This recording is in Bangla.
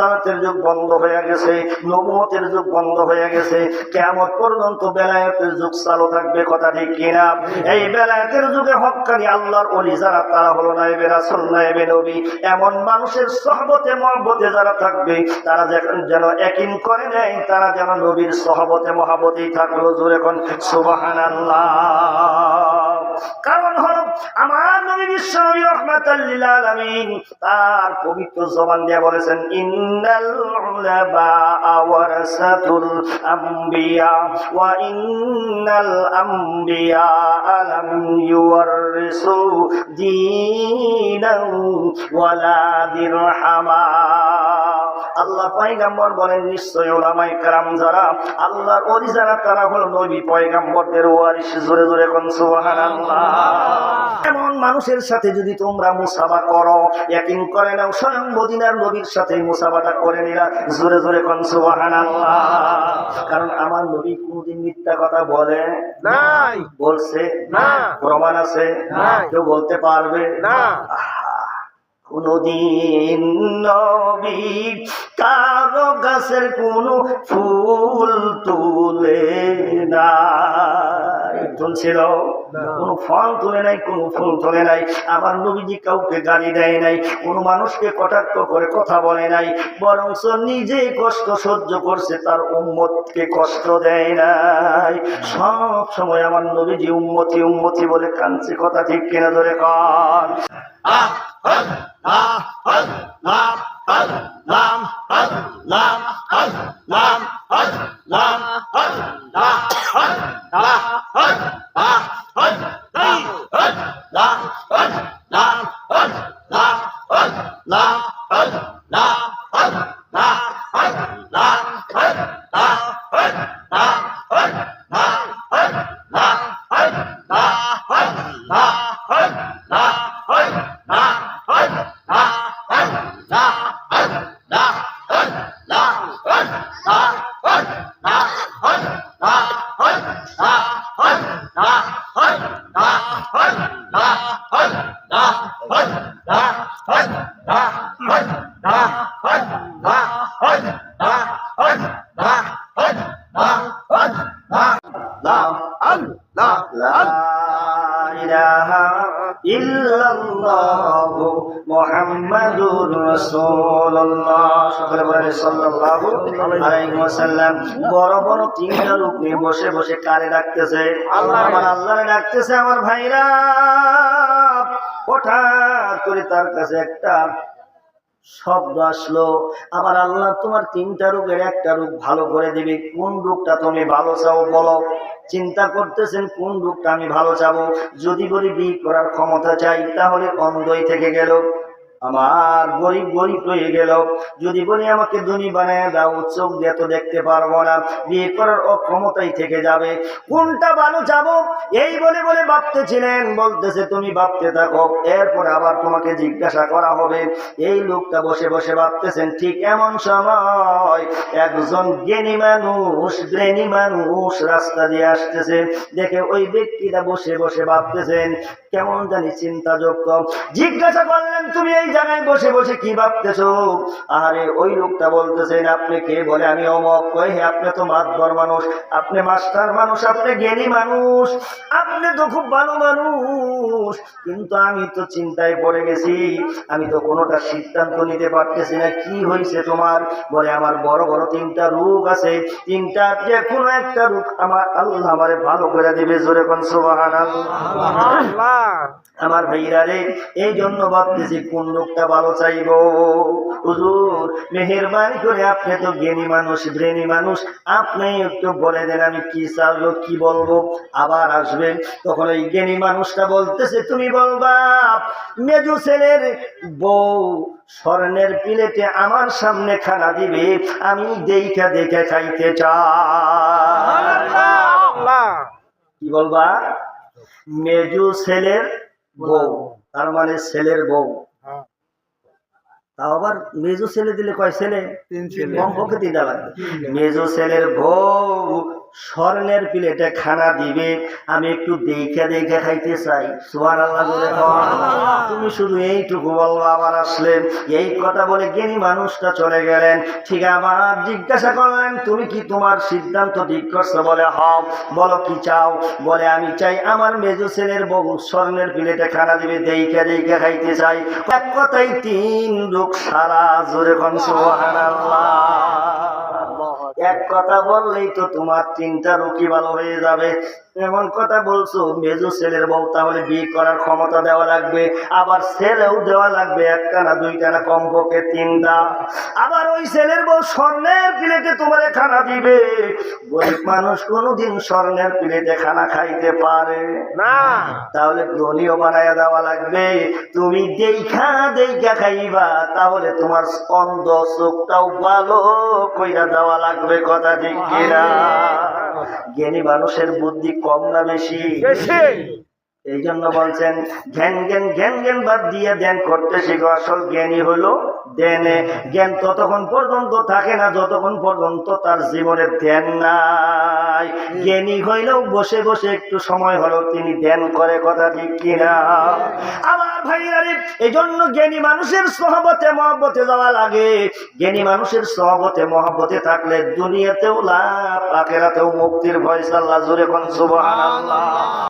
রেসালাতের যুগ বন্ধ হয়ে গেছে নবুয়তের যুগ বন্ধ হয়ে গেছে। কেমন পর্যন্ত বেলায়েতের যুগ চালু থাকবে, কথা ঠিক কিনা? এই বেলায়েতের যুগে হক্কানি আল্লাহর অলি যারা, তারা হলো নাইবে রাসুল নাইবে নবী। এমন মানুষের সহবতে, মহব্বতে যারা থাকবে, তারা যেন- একিন করে নেয়, তারা যেন নবীর সহবতে, মহাবতেই থাকল। জোরে এখন সুবাহান কারণ আমার নবী বিশ্ব নবী রহমাতাল্লিল আলামিন তার পবিত্র জবান দিয়ে বলেছেন, ইন্নাল উলামা ওয়ারাসাতুল আম্বিয়া ওয়া ইন্নাল আম্বিয়া আলাম ইউওয়ারিসু দীনান ওয়ালা দিরহামা। আল্লাহ পয়গাম্বর বলেন নিশ্চয় ওলামাই কারাম যারা আল্লাহর অলি যারা তারা হলো নবী পয়গাম্বরদের ওয়ারিস জোরে জোরে কোন এমন মানুষের সাথে যদি তোমরা মুসাবা করো ইয়াকিন করে নাও স্বয়ং মদিনার নবীর সাথে মুসাবাটা করে নিলা জোরে জোরে কোন কারণ আমার নবী কোনদিন মিথ্যা কথা বলে নাই। বলছে না। প্রমাণ আছে নাই। কেউ বলতে পারবে। না। কোনদিন নবী কারও গাছের কোনো ফুল তুলে নাই। তুলছিল না। কোনো ফল তুলে নাই কোনো ফুল তুলে নাই। আমার নবীজি কাউকে গালি দেয় নাই কোনো মানুষকে কটাক্ষ করে কথা বলে নাই বরং নিজেই কষ্ট সহ্য করছে তার উম্মতকে কষ্ট দেয় নাই। সব সময় আমার নবীজি উম্মতি উম্মতি বলে কাঁদছে কথা ঠিক কিনা ধরে কর। Lam, Lam, Lam, Lam, Lam, Lam, Lam, Lam, Lam, Lam, Lam, ইলাহা মুহাম্মাদুর রাসূলুল্লাহ সাল্লাল্লাহু আলাইহি ওয়াসাল্লাম বড় বড় তিনটা লোক নিয়ে বসে বসে কারে ডাকতেছে আল্লাহ আমার আল্লাহরে ডাকতেছে আমার ভাইরা হঠাৎ করে তার কাছে একটা শব্দ আসলো, আমার আল্লাহ তোমার তিনটা রোগের একটা রোগ ভালো করে দিবে। কোন রোগটা তুমি ভালো চাও বলো। চিন্তা করতেছেন কোন রোগটা আমি ভালো চাবো। যদি বলি বি করার ক্ষমতা চাই, তাহলে অন্ধই থেকে গেল। আমার গরিব গরিব হয়ে গেল। যদি বলি আমাকে ধনী বানায় দাও, চোখ দিয়ে তো দেখতে পারব না। বিয়ে করার অক্ষমতাই থেকে যাবে। কোনটা ভালো যাব? এই বলে বলে ভাবতেছিলেন। বলতেছে, তুমি ভাবতে থাকো। এরপর আবার তোমাকে জিজ্ঞাসা করা হবে। এই লোকটা বসে বসে ভাবতেছেন, ঠিক এমন সময় একজন জ্ঞানী মানুষ জ্ঞানী মানুষ রাস্তা দিয়ে আসতেছে। দেখে ওই ব্যক্তিটা বসে বসে ভাবতেছেন কেমন জানি চিন্তাযুক্ত জিজ্ঞাসা করলেন, তুমি এই জায়গায় বসে বসে কি ভাবতেছো? আরে ওই লোকটা বলতেছেন, আপনি কে বলে আমি অমক? কই হে, আপনি তো মাতবর মানুষ। আপনি মাস্টার মানুষ, আপনি জ্ঞানী মানুষ। আপনি তো খুব ভালো মানুষ। কিন্তু আমি তো চিন্তায় পড়ে গেছি। আমি তো কোনোটা সিদ্ধান্ত নিতে পারতেছি না। কি হয়েছে তোমার? বলে, আমার বড় বড় তিনটা রোগ আছে। তিনটা, যে কোনো একটা রোগ আমার আল্লাহ আমারে ভালো করে দিবে। জোরে কোন সুবাহান আল্লাহ আমার ভাইরা রে এই জন্য ভাবতেছি কোন লোকটা ভালো চাইব? হুজুর মেহেরবানি করে আপনি তো জ্ঞানী মানুষ ব্রেনী মানুষ আপনি একটু বলে দেন আমি কি চাইব কি বলব? আবার আসবেন তখন ওই জ্ঞানী মানুষটা বলতেছে তুমি বলবা মেজু ছেলের বউ স্বর্ণের প্লেটে আমার সামনে খানা দিবে আমি দেখা দেখে খাইতে চাই। কি বলবা? মেজু ছেলের বউ তার মানে ছেলের বউ। হ্যাঁ, তাও আবার মেজু ছেলে দিলে কয় ছেলে? কমপক্ষে তিনটা লাগবে মেজু ছেলের বউ স্বর্ণের প্লেটে খানা দিবে আমি একটু দেখে দেখে খাইতে চাই। আল্লাহ তুমি শুধু এইটুকু বলব আবার আসলেন। এই কথা বলে জ্ঞানী মানুষটা চলে গেলেন। ঠিক আবার জিজ্ঞাসা করলেন তুমি কি তোমার সিদ্ধান্ত ঠিক করছ? বলে হও বলো কি চাও? বলে আমি চাই আমার মেজো ছেলের বউ স্বর্ণের প্লেটে খানা দিবে দেখে দেখে খাইতে চাই। এক কথাই তিন লোক সারা জোরে কন সুবহানাল্লাহ। এক কথা বললেই তো তোমার তিনটা রুকি ভালো হয়ে যাবে। এমন কথা বলছো মেজো ছেলের বউ তাহলে বিয়ে করার ক্ষমতা দেওয়া লাগবে আবার ছেলেও দেওয়া লাগবে একটা না দুইটা না কমপক্ষে তিনটা। আবার ওই ছেলের বউ স্বর্ণের প্লেটে তোমার খানা দিবে। গরিব মানুষ কোনোদিন স্বর্ণের প্লেটে খানা খাইতে পারে না। তাহলে ধনীও বানায় দেওয়া লাগবে। তুমি দেখা দেখা খাইবা তাহলে তোমার স্পন্দ চোখটাও ভালো কইরা দেওয়া লাগবে কথা ঠিক কিনা? জ্ঞানী মানুষের বুদ্ধি কম না বেশি? এই জন্য বলছেন জ্ঞান জ্ঞান জ্ঞান জ্ঞান বাদ দিয়ে ধ্যান করতে শিখো। আসল জ্ঞানী হলো ধ্যানে। জ্ঞান ততক্ষণ পর্যন্ত থাকে না, যতক্ষণ পর্যন্ত তার জীবনে ধ্যান নাই। জ্ঞানী হইলেও বসে বসে একটু সময় হলেও তিনি ধ্যান করে কথা ঠিক কিনা? আমার ভাইয়ারে এই জন্য জ্ঞানী মানুষের সহবতে, মহব্বতে যাওয়া লাগে। জ্ঞানী মানুষের সহবতে, মহব্বতে থাকলে দুনিয়াতেও লাভ, আখেরাতেও মুক্তির ভয়, সাল্লাহ, জোরে কোন সুবহানাল্লাহ।